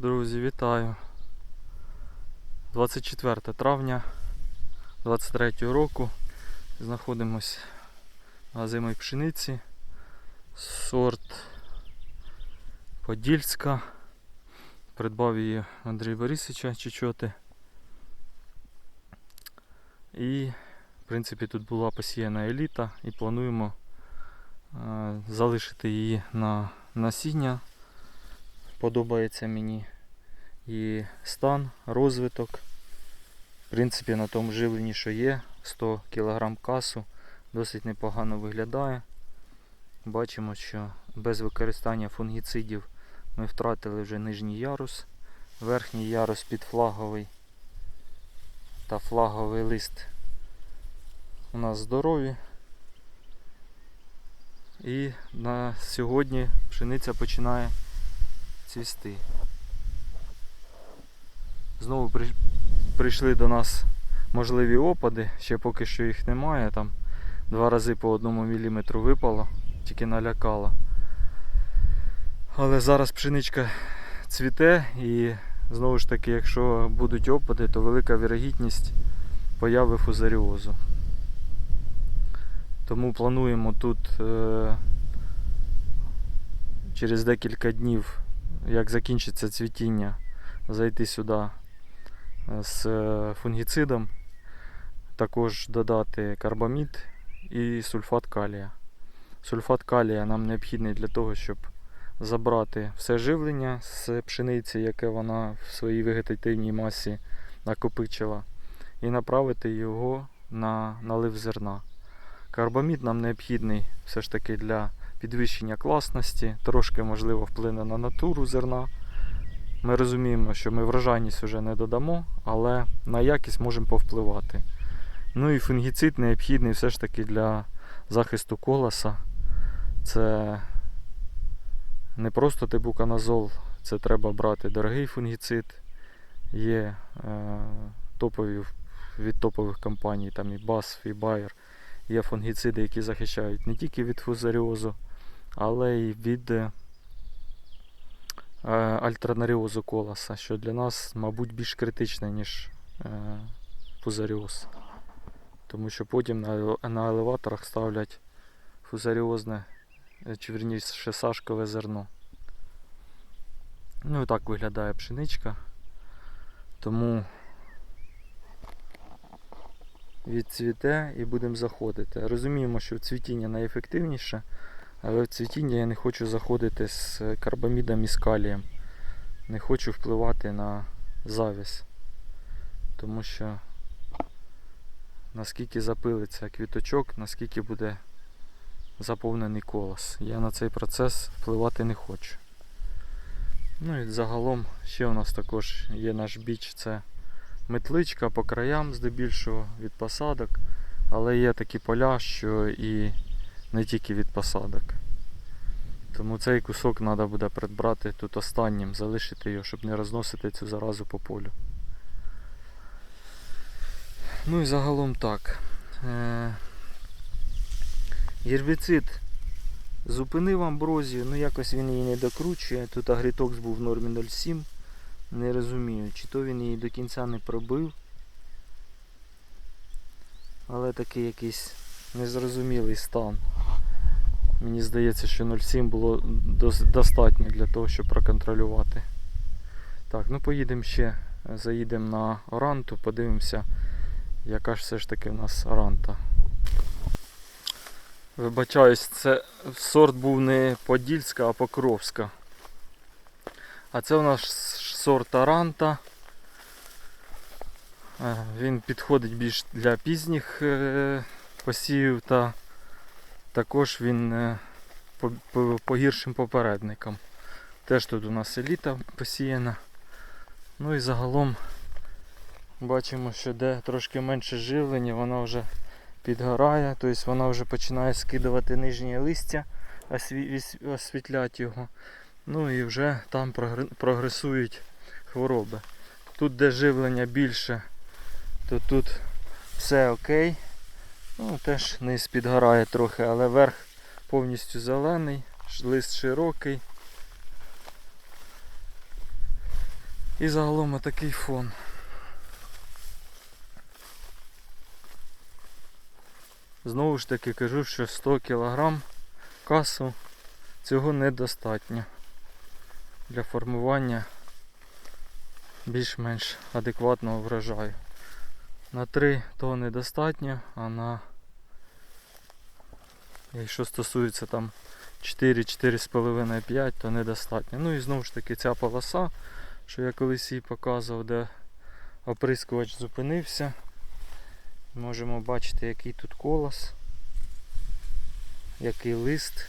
Друзі, вітаю. 24 травня 23 року. Знаходимось на зимій пшениці. Сорт Подільська. Придбав її Андрій Борисовича Чечоти. І, в принципі, тут була посіяна еліта і плануємо е, залишити її на насіння подобається мені і стан, розвиток. В принципі, на тому живленні, що є, 100 кг касу, досить непогано виглядає. Бачимо, що без використання фунгіцидів ми втратили вже нижній ярус, верхній ярус підфлаговий та флаговий лист у нас здорові. І на сьогодні пшениця починає цвісти. Знову при- прийшли до нас можливі опади, ще поки що їх немає. Там два рази по одному міліметру випало, тільки налякало. Але зараз пшеничка цвіте і знову ж таки, якщо будуть опади, то велика вірогідність появи фузаріозу. Тому плануємо тут е, через декілька днів як закінчиться цвітіння, зайти сюди е, з е, фунгіцидом, також додати карбамід і сульфат калія. Сульфат калія нам необхідний для того, щоб забрати все живлення з пшениці, яке вона в своїй вегетативній масі накопичила, і направити його на налив зерна. Карбамід нам необхідний все ж таки для підвищення класності, трошки можливо вплине на натуру зерна. Ми розуміємо, що ми врожайність вже не додамо, але на якість можемо повпливати. Ну і фунгіцид необхідний все ж таки для захисту колоса. Це не просто тибуканазол, це треба брати дорогий фунгіцид. Є е, топові від топових компаній, там і BASF, і Bayer. Є фунгіциди, які захищають не тільки від фузаріозу, але й від е, альтранаріозу колоса, що для нас, мабуть, більш критичне, ніж е, фузаріоз. Тому що потім на, елеваторах ставлять фузаріозне, е, чи вірніше сашкове зерно. Ну і так виглядає пшеничка. Тому відцвіте і будемо заходити. Розуміємо, що цвітіння найефективніше, але в цвітіння я не хочу заходити з карбамідом і з калієм. Не хочу впливати на завіс. Тому що наскільки запилиться квіточок, наскільки буде заповнений колос. Я на цей процес впливати не хочу. Ну і загалом ще у нас також є наш біч, це метличка по краям здебільшого від посадок, але є такі поля, що і не тільки від посадок. Тому цей кусок треба буде придбати тут останнім, залишити його, щоб не розносити цю заразу по полю. Ну і загалом так. Е- Гербіцид зупинив амброзію, ну якось він її не докручує. Тут агрітокс був в нормі 0,7. Не розумію, чи то він її до кінця не пробив. Але такий якийсь незрозумілий стан. Мені здається, що 0,7 було достатньо для того, щоб проконтролювати. Так, ну поїдемо ще, заїдемо на оранту, подивимося, яка ж все ж таки в нас оранта. Вибачаюсь, це сорт був не Подільська, а Покровська. А це у нас сорт Аранта. Е, Він підходить більш для пізніх посівів та також він е, по, по, по гіршим попередникам. Теж тут у нас еліта посіяна. Ну і загалом бачимо, що де трошки менше живлення, вона вже підгорає, тобто вона вже починає скидувати нижнє листя, осві- освітлять його. Ну і вже там прогресують хвороби. Тут, де живлення більше, то тут все окей. Ну, теж низ підгорає трохи, але верх повністю зелений, лист широкий. І загалом отакий фон. Знову ж таки кажу, що 100 кг касу цього недостатньо для формування більш-менш адекватного врожаю. На 3 тонни достатньо, а на якщо стосується там 4, 4,5, 5, то недостатньо. Ну і знову ж таки ця полоса, що я колись їй показував, де оприскувач зупинився. Можемо бачити, який тут колос, який лист.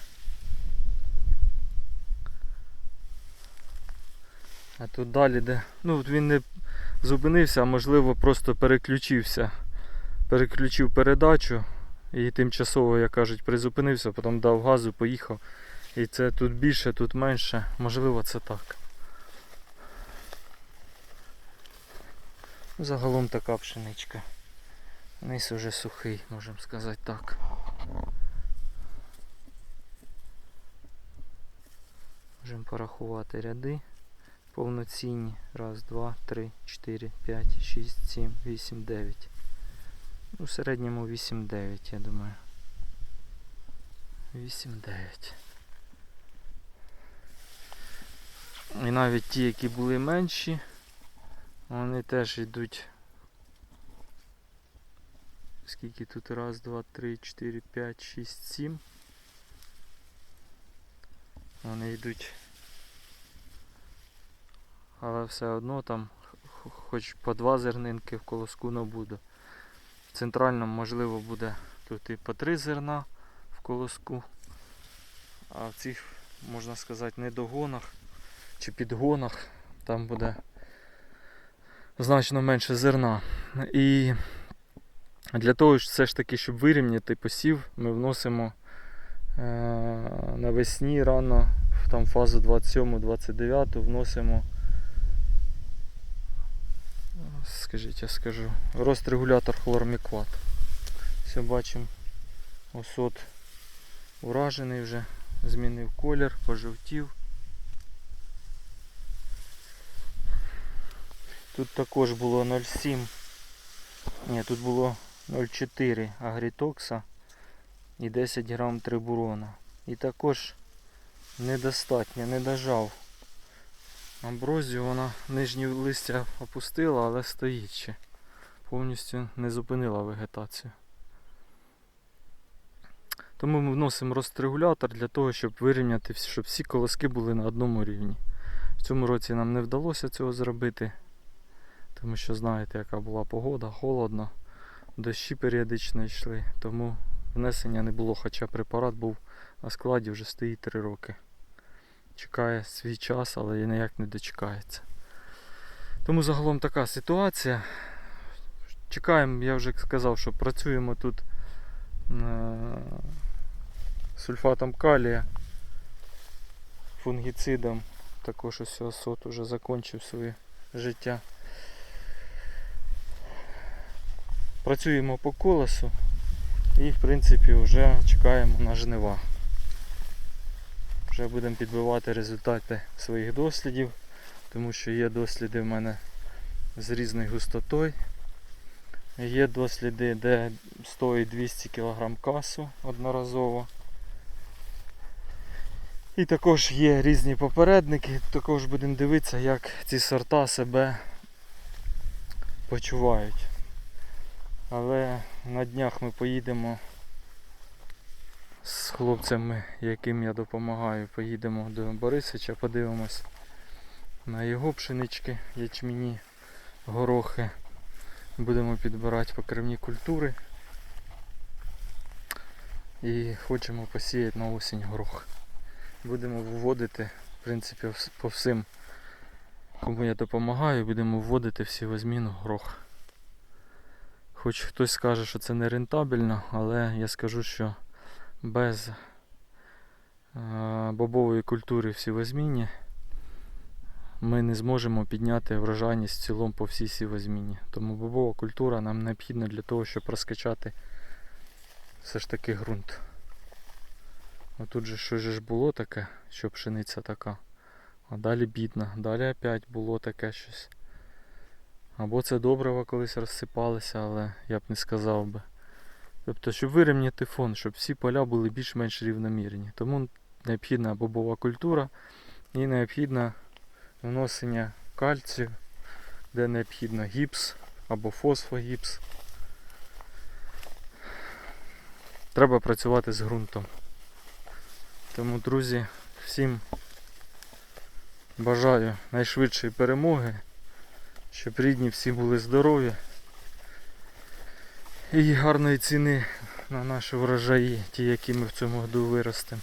А тут далі де. Ну він не зупинився, а можливо просто переключився. Переключив передачу і тимчасово, як кажуть, призупинився, потім дав газу, поїхав. І це тут більше, тут менше. Можливо, це так. Загалом така пшеничка. Низ уже сухий, можемо сказати так. Можемо порахувати ряди повноцінні. Раз, два, три, чотири, п'ять, шість, сім, вісім, дев'ять. Ну, в середньому 8-9, я думаю. 8-9. І навіть ті, які були менші, вони теж йдуть. Скільки тут? Раз, два, три, чотири, п'ять, шість, сім. Вони йдуть. Але все одно там хоч по два зернинки в колоску не буде. Центральному можливо буде тут і по три зерна в колоску. А в цих, можна сказати, недогонах чи підгонах там буде значно менше зерна. І для того, все ж таки, щоб вирівняти посів, ми вносимо е, навесні рано, там фазу 27-29 вносимо. Скажіть, я скажу. Рострегулятор хлормікват. Все бачимо. Осот уражений вже, змінив колір, пожовтів. Тут також було 0,7. Ні, тут було 0,4 агрітокса і 10 грам трибурона. І також недостатньо, не дожав. Амброзію вона нижні листя опустила, але стоїть ще. Повністю не зупинила вегетацію. Тому ми вносимо розрегулятор для того, щоб вирівняти, щоб всі колоски були на одному рівні. В цьому році нам не вдалося цього зробити, тому що знаєте, яка була погода, холодно, дощі періодично йшли, тому внесення не було, хоча препарат був на складі вже стоїть 3 роки чекає свій час, але і ніяк не дочекається. Тому загалом така ситуація. Чекаємо, я вже сказав, що працюємо тут е, сульфатом калія, фунгіцидом. Також ось осот уже закінчив своє життя. Працюємо по колесу і в принципі вже чекаємо на жнива. Вже будемо підбивати результати своїх дослідів, тому що є досліди в мене з різною густотою. Є досліди, де 100 і 200 кг касу одноразово. І також є різні попередники, також будемо дивитися, як ці сорта себе почувають. Але на днях ми поїдемо з хлопцями, яким я допомагаю, поїдемо до Борисича, подивимось на його пшенички, ячміні, горохи. Будемо підбирати покривні культури. І хочемо посіяти на осінь горох. Будемо вводити, в принципі, по всім, кому я допомагаю, будемо вводити всі в горох. Хоч хтось скаже, що це не рентабельно, але я скажу, що без е, бобової культури сівозміні ми не зможемо підняти врожайність в цілому по всій сівозміні. Тому бобова культура нам необхідна для того, щоб розкачати все ж таки ґрунт. Отут же щось ж було таке, що пшениця така а далі бідно. Далі опять було таке щось. Або це добриво колись розсипалися, але я б не сказав би. Тобто, щоб вирівняти фон, щоб всі поля були більш-менш рівномірні. Тому необхідна бобова культура і необхідне вносення кальцію, де необхідно гіпс або фосфогіпс. Треба працювати з ґрунтом. Тому, друзі, всім бажаю найшвидшої перемоги, щоб рідні всі були здорові і гарної ціни на наші врожаї, ті, які ми в цьому году виростемо.